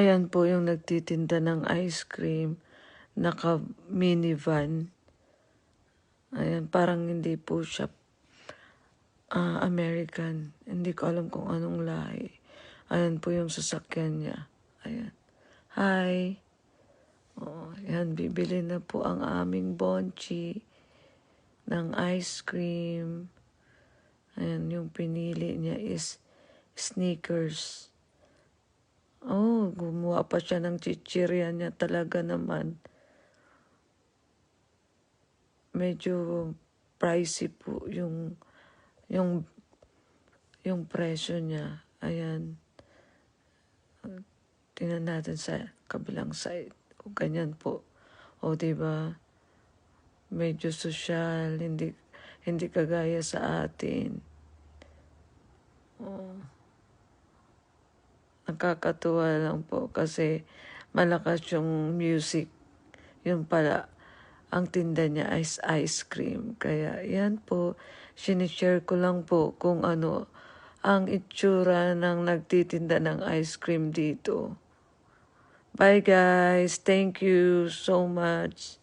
Ayan po yung nagtitinda ng ice cream. Naka minivan. Ayan, parang hindi po siya ah, American. Hindi ko alam kung anong lahi. Ayan po yung sasakyan niya. Ayan. Hi. Oh, yan, bibili na po ang aming bonchi ng ice cream. Ayan, yung pinili niya is sneakers. Oh, gumawa pa siya ng chichirya niya talaga naman. Medyo pricey po yung yung yung presyo niya. Ayan. Tingnan natin sa kabilang side. O ganyan po. O di ba? Medyo social, hindi hindi kagaya sa atin. Nakakatuwa lang po kasi malakas yung music. Yun pala, ang tinda niya is ice cream. Kaya yan po, sinishare ko lang po kung ano ang itsura ng nagtitinda ng ice cream dito. Bye guys. Thank you so much.